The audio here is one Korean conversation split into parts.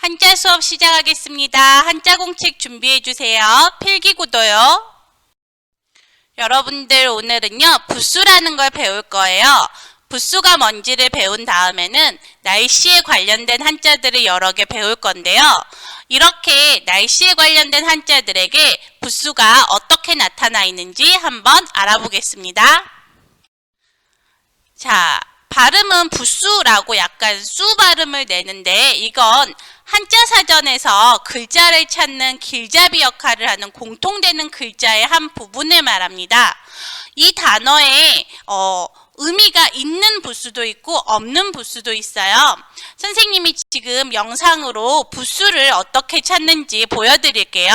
한자 수업 시작하겠습니다. 한자 공책 준비해 주세요. 필기구도요. 여러분들 오늘은요, 부수라는 걸 배울 거예요. 부수가 뭔지를 배운 다음에는 날씨에 관련된 한자들을 여러 개 배울 건데요. 이렇게 날씨에 관련된 한자들에게 부수가 어떻게 나타나 있는지 한번 알아보겠습니다. 자, 발음은 부수라고 약간 수 발음을 내는데 이건 한자 사전에서 글자를 찾는 길잡이 역할을 하는 공통되는 글자의 한 부분을 말합니다. 이 단어에 어, 의미가 있는 부수도 있고 없는 부수도 있어요. 선생님이 지금 영상으로 부수를 어떻게 찾는지 보여드릴게요.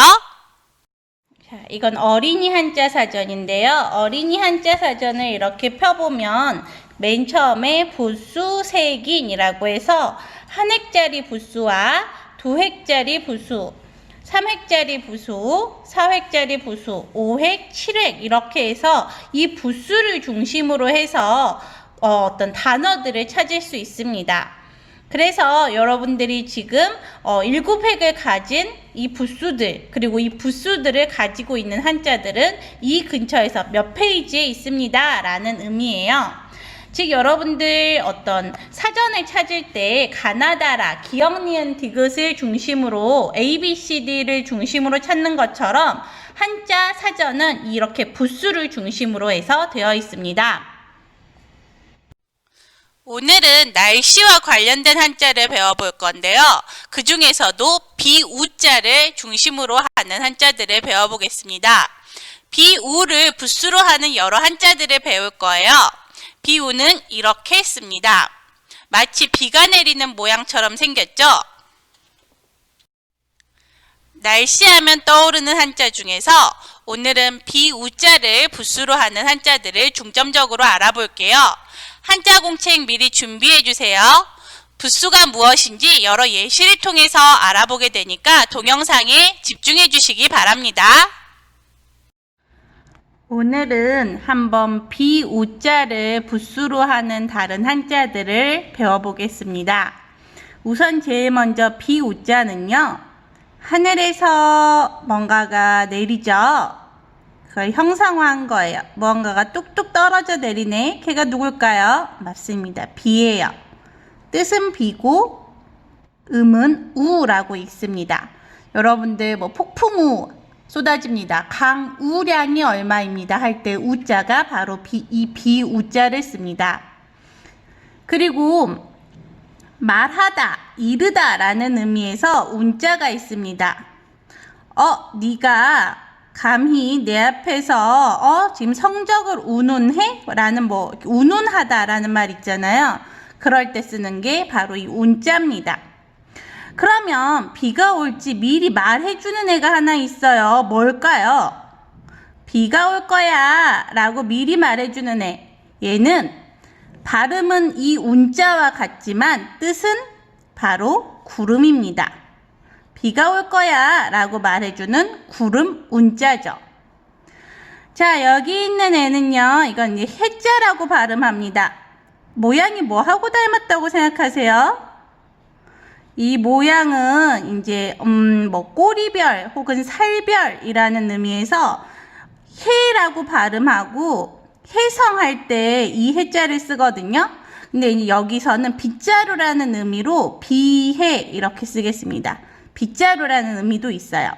자, 이건 어린이 한자 사전인데요. 어린이 한자 사전을 이렇게 펴보면 맨 처음에 부수 색인이라고 해서 한 획짜리 부수와 두 획짜리 부수, 3획짜리 부수, 4획짜리 부수, 5획, 7획 이렇게 해서 이 부수를 중심으로 해서 어, 떤 단어들을 찾을 수 있습니다. 그래서 여러분들이 지금 어, 7획을 가진 이 부수들 그리고 이 부수들을 가지고 있는 한자들은 이 근처에서 몇 페이지에 있습니다 라는 의미예요. 즉 여러분들 어떤 사전을 찾을 때 가나다라, 기억, 니은, 디귿을 중심으로 A, B, C, D를 중심으로 찾는 것처럼 한자 사전은 이렇게 부수를 중심으로 해서 되어 있습니다. 오늘은 날씨와 관련된 한자를 배워볼 건데요. 그 중에서도 비우자를 중심으로 하는 한자들을 배워보겠습니다. 비우를 부수로 하는 여러 한자들을 배울 거예요. 비우는 이렇게 씁니다. 마치 비가 내리는 모양처럼 생겼죠? 날씨하면 떠오르는 한자 중에서 오늘은 비우자를 부수로 하는 한자들을 중점적으로 알아볼게요. 한자 공책 미리 준비해 주세요. 부수가 무엇인지 여러 예시를 통해서 알아보게 되니까 동영상에 집중해 주시기 바랍니다. 오늘은 한번 비우자를 부수로 하는 다른 한자들을 배워보겠습니다. 우선 제일 먼저 비우자는요. 하늘에서 뭔가가 내리죠. 그걸 형상화한 거예요. 뭔가가 뚝뚝 떨어져 내리네. 걔가 누굴까요? 맞습니다. 비예요. 뜻은 비고 음은 우라고 있습니다. 여러분들 뭐 폭풍우 쏟아집니다. 강우량이 얼마입니다. 할 때 우자가 바로 비, 이 비우자를 씁니다. 그리고 말하다, 이르다 라는 의미에서 운자가 있습니다. 어, 네가 감히 내 앞에서 어, 지금 성적을 운운해? 라는 뭐 운운하다 라는 말 있잖아요. 그럴 때 쓰는 게 바로 이 운자입니다. 그러면 비가 올지 미리 말해주는 애가 하나 있어요. 뭘까요? 비가 올 거야 라고 미리 말해주는 애. 얘는 발음은 이 운자와 같지만 뜻은 바로 구름입니다. 비가 올 거야 라고 말해주는 구름 운자죠. 자, 여기 있는 애는요, 이건 이제 해자라고 발음합니다. 모양이 뭐하고 닮았다고 생각하세요? 이 모양은 이제 음 뭐 꼬리별 혹은 살별이라는 의미에서 해라고 발음하고 해성할 때 이 해자를 쓰거든요. 근데 여기서는 빗자루라는 의미로 비해 이렇게 쓰겠습니다. 빗자루라는 의미도 있어요.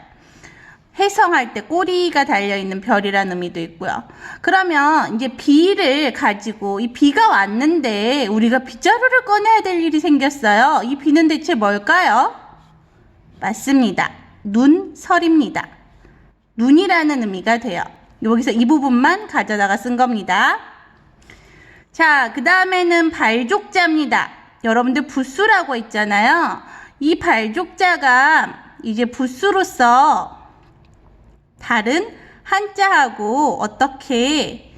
해성할 때 꼬리가 달려있는 별이라는 의미도 있고요. 그러면 이제 비를 가지고 이 비가 왔는데 우리가 빗자루를 꺼내야 될 일이 생겼어요. 이 비는 대체 뭘까요? 맞습니다. 눈설입니다. 눈이라는 의미가 돼요. 여기서 이 부분만 가져다가 쓴 겁니다. 자, 그 다음에는 발족자입니다. 여러분들 부수라고 있잖아요. 이 발족자가 이제 부수로서 다른 한자하고 어떻게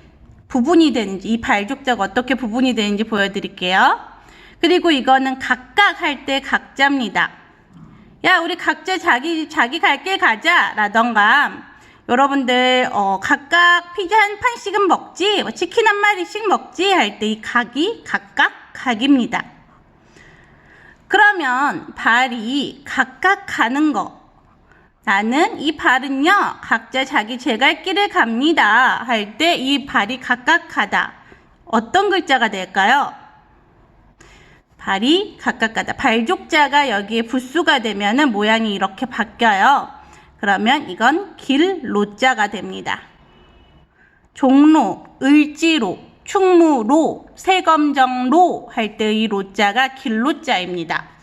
부분이 되는지 이 발족자가 어떻게 부분이 되는지 보여드릴게요. 그리고 이거는 각각 할 때 각자입니다. 야 우리 각자 자기 자기 갈 길 가자 라던가 여러분들 어, 각각 피자 한 판씩은 먹지 뭐 치킨 한 마리씩 먹지 할 때 이 각이 각각 각입니다. 그러면 발이 각각 가는 거. 나는 이 발은요, 각자 자기 제갈 길을 갑니다. 할 때 이 발이 각각 가다. 어떤 글자가 될까요? 발이 각각 가다. 발족자가 여기에 부수가 되면은 모양이 이렇게 바뀌어요. 그러면 이건 길 로자가 됩니다. 종로, 을지로, 충무로, 세검정로 할 때 이 로자가 길로자입니다.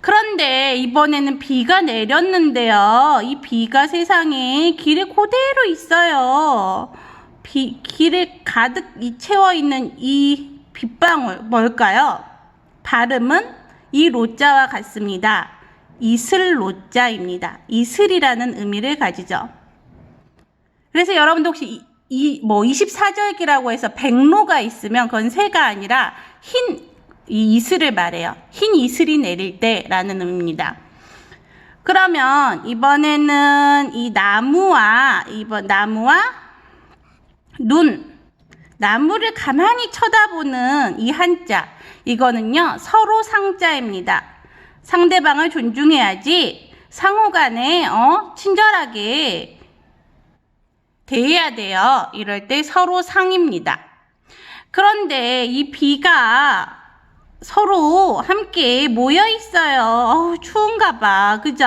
그런데 이번에는 비가 내렸는데요. 이 비가 세상에 길에 그대로 있어요. 비, 길에 가득 이 채워 있는 이 빗방울 뭘까요? 발음은 이 로자와 같습니다. 이슬 로자입니다. 이슬이라는 의미를 가지죠. 그래서 여러분도 혹시 이, 이, 뭐 24절기라고 해서 백로가 있으면 그건 새가 아니라 흰 이 이슬을 말해요. 흰 이슬이 내릴 때라는 의미입니다. 그러면 이번에는 이 나무와 이번 나무와 눈 나무를 가만히 쳐다보는 이 한자 이거는요 서로 상자입니다. 상대방을 존중해야지 상호간에 어 친절하게 대해야 돼요. 이럴 때 서로 상입니다. 그런데 이 비가 서로 함께 모여 있어요. 어우, 추운가 봐. 그죠?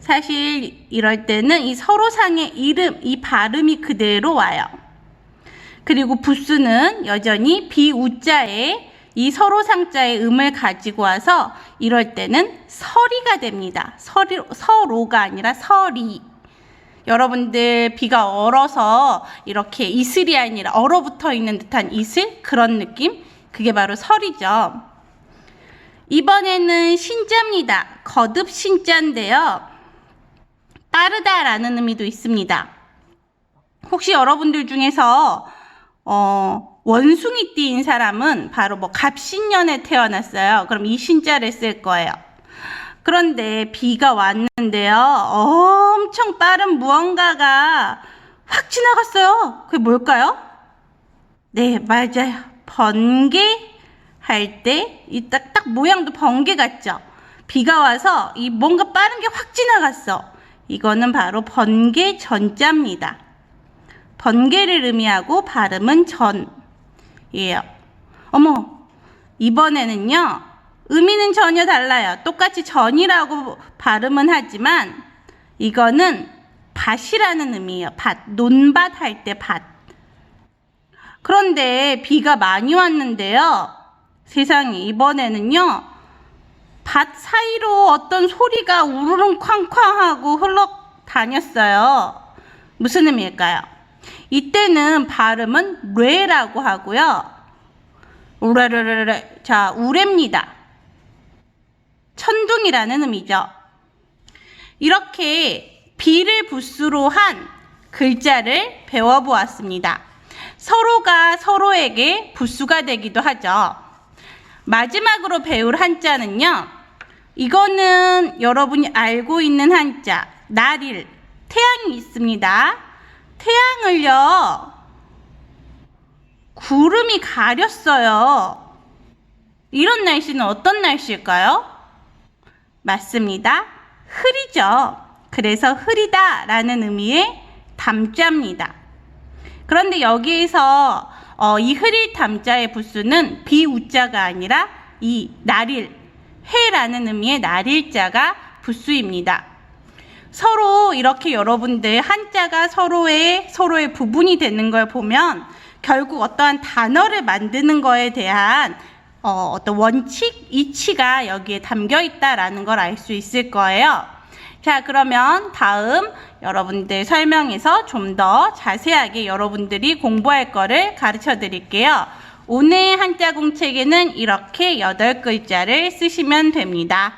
사실 이럴 때는 이 서로상의 이름, 이 발음이 그대로 와요. 그리고 부스는 여전히 비우자에 이 서로상자의 음을 가지고 와서 이럴 때는 서리가 됩니다. 서리, 서로가 아니라 서리. 여러분들 비가 얼어서 이렇게 이슬이 아니라 얼어붙어 있는 듯한 이슬 그런 느낌 그게 바로 설이죠. 이번에는 신자입니다. 거듭 신자인데요. 빠르다라는 의미도 있습니다. 혹시 여러분들 중에서 어, 원숭이띠인 사람은 바로 뭐 갑신년에 태어났어요. 그럼 이 신자를 쓸 거예요. 그런데 비가 왔는데요. 엄청 빠른 무언가가 확 지나갔어요. 그게 뭘까요? 네, 맞아요. 번개 할 때 이 딱 딱 모양도 번개 같죠? 비가 와서 이 뭔가 빠른 게 확 지나갔어. 이거는 바로 번개 전자입니다. 번개를 의미하고 발음은 전이에요. 어머, 이번에는요, 의미는 전혀 달라요. 똑같이 전이라고 발음은 하지만, 이거는 밭이라는 의미예요. 밭, 논밭 할 때 밭. 그런데 비가 많이 왔는데요. 세상에 이번에는요. 밭 사이로 어떤 소리가 우르릉 쾅쾅 하고 흘러 다녔어요. 무슨 의미일까요? 이때는 발음은 뢰라고 하고요. 우레르르르 자 우레입니다. 천둥이라는 의미죠. 이렇게 비를 부수로 한 글자를 배워보았습니다. 서로가 서로에게 부수가 되기도 하죠. 마지막으로 배울 한자는요. 이거는 여러분이 알고 있는 한자, 날일, 태양이 있습니다. 태양을요, 구름이 가렸어요. 이런 날씨는 어떤 날씨일까요? 맞습니다. 흐리죠. 그래서 흐리다 라는 의미의 담자입니다. 그런데 여기에서 어, 이 흐릴 담자의 부수는 비우자가 아니라 이 날일, 해라는 의미의 날일자가 부수입니다. 서로 이렇게 여러분들 한자가 서로의 서로의 부분이 되는 걸 보면 결국 어떠한 단어를 만드는 거에 대한 어, 어떤 원칙, 이치가 여기에 담겨 있다라는 걸 알 수 있을 거예요. 자, 그러면 다음 여러분들 설명에서 좀 더 자세하게 여러분들이 공부할 거를 가르쳐 드릴게요. 오늘 한자 공책에는 이렇게 여덟 글자를 쓰시면 됩니다.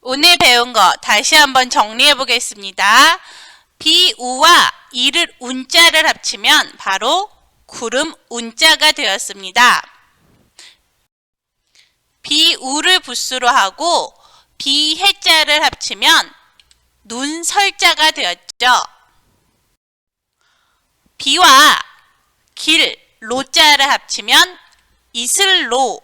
오늘 배운 거 다시 한번 정리해 보겠습니다. 비우와 이를 운자를 합치면 바로 구름 운자가 되었습니다. 비우를 부수로 하고 비해자를 합치면 눈설자가 되었죠. 비와 길, 로자를 합치면 이슬로,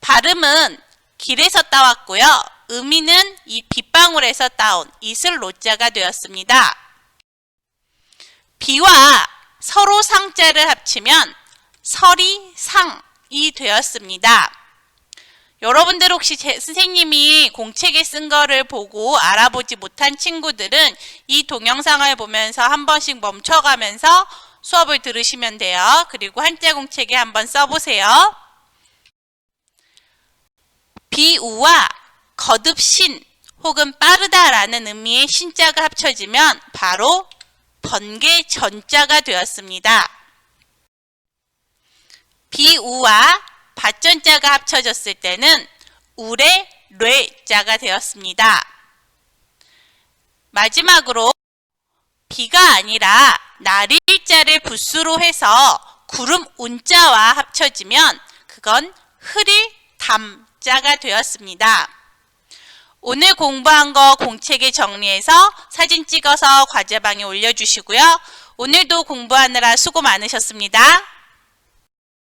발음은 길에서 따왔고요. 의미는 이 빗방울에서 따온 이슬 로자가 되었습니다. 비와 서로 상자를 합치면 설이 상이 되었습니다. 여러분들 혹시 제 선생님이 공책에 쓴 거를 보고 알아보지 못한 친구들은 이 동영상을 보면서 한 번씩 멈춰가면서 수업을 들으시면 돼요. 그리고 한자 공책에 한번 써보세요. 비우와 거듭신 혹은 빠르다라는 의미의 신자가 합쳐지면 바로 번개 전자가 되었습니다. 비우와 밭전자가 합쳐졌을 때는 우레 뢰자가 되었습니다. 마지막으로 비가 아니라 날일자를 부수로 해서 구름 운자와 합쳐지면 그건 흐릴 담자가 되었습니다. 오늘 공부한 거 공책에 정리해서 사진 찍어서 과제방에 올려주시고요. 오늘도 공부하느라 수고 많으셨습니다.